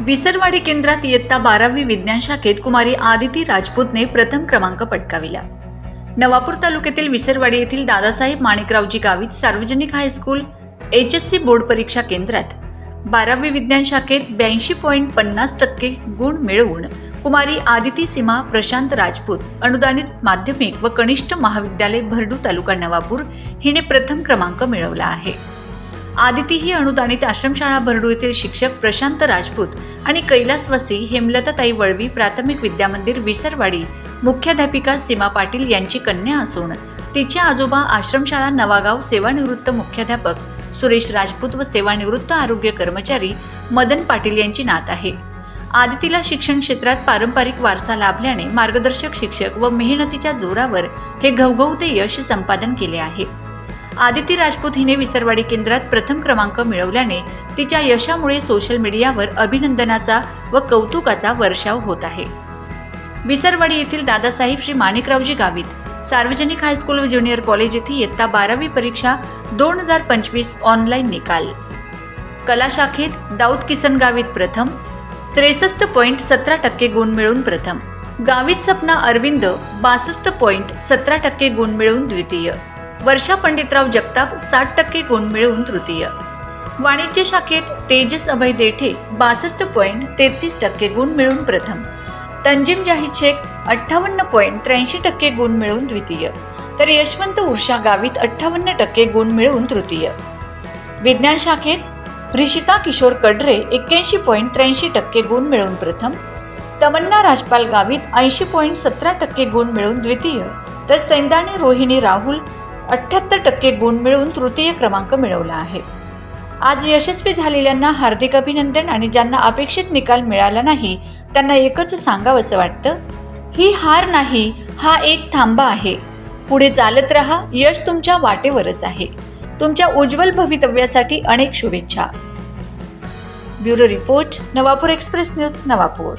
विसरवाडी केंद्रात इयत्ता बारावी विज्ञान शाखेत कुमारी आदिती राजपूतने प्रथम क्रमांक पटकाविला. नवापूर तालुक्यातील विसरवाडी येथील दादासाहेब माणिकरावजी गावित सार्वजनिक high school H S C board परीक्षा केंद्रात. बारावी विज्ञान शाखेत ब्याऐंशी पॉईंट पन्नास टक्के गुण मिळवून कुमारी आदिती सीमा प्रशांत राजपूत अनुदानित माध्यमिक व कनिष्ठ महाविद्यालय भरडू तालुका नवापूर हिने प्रथम क्रमांक मिळवला आहे. आदिती ही अनुदानित आश्रमशाळा बरडू येथील शिक्षक प्रशांत राजपूत आणि कैलासवासी हेमलताताई वळवी प्राथमिक विद्यामंदिर विसरवाडी मुख्याध्यापिका सीमा पाटील यांची कन्या असून तिचे आजोबा आश्रमशाळा नवागाव सेवानिवृत्त मुख्याध्यापक सुरेश राजपूत व सेवानिवृत्त आरोग्य कर्मचारी मदन पाटील यांची नात आहे. आदितीला शिक्षण क्षेत्रात पारंपरिक वारसा लाभल्याने मार्गदर्शक शिक्षक व मेहनतीच्या जोरावर हे घवघवते यश संपादन केले आहे. आदिती राजपूत हिने विसरवाडी केंद्रात प्रथम क्रमांक मिळवल्याने तिच्या यशामुळे सोशल मीडियावर अभिनंदनाचा व कौतुकाचा वर्षाव होत आहे. विसरवाडी येथील दादासाहेब श्री माणिकरावजी गावित सार्वजनिक हायस्कूल व ज्युनियर कॉलेज येथे इयत्ता बारावी परीक्षा दोन हजार पंचवीस ऑनलाईन निकाल. कला शाखेत दाऊद किसन गावित प्रथम त्रेसष्ट पॉईंट सतरा टक्के गुण मिळून प्रथम. गावित सपना अरविंद बासष्ट पॉईंट सतरा टक्के गुण मिळवून द्वितीय. वर्षा पंडितराव जगताप साठ टक्के गुण मिळवून तृतीय. वाणिज्य शाखेत तेजस अभय देठे बासष्ट पॉईंट तेहतीस टक्के गुण मिळवून प्रथम. तंजिम जाहीद शेख अठ्ठावन्न पॉईंट त्र्याऐंशी टक्के गुण मिळवून द्वितीय. तर यशवंत उर्षा गावित अठ्ठावन्न टक्के गुण मिळवून तृतीय. विज्ञान शाखेत ऋषिता किशोर कडरे एक्क्याऐंशी पॉईंट त्र्याऐंशी टक्के गुण मिळवून प्रथम. तमन्ना राजपाल गावित ऐंशी पॉईंट सतरा टक्के गुण मिळवून द्वितीय. तर सैंदाणी रोहिणी राहुल अठ्ठ्याहत्तर टक्के गुण मिळवून तृतीय क्रमांक मिळवला आहे. आज यशस्वी झालेल्यांना हार्दिक अभिनंदन आणि ज्यांना अपेक्षित निकाल मिळाला नाही त्यांना एकच सांगावंसं वाटतं ही हार नाही हा एक थांबा आहे. पुढे चालत राहा यश तुमच्या वाटेवरच आहे. तुमच्या उज्ज्वल भवितव्यासाठी अनेक शुभेच्छा. Bureau report Navapur express news Navapur.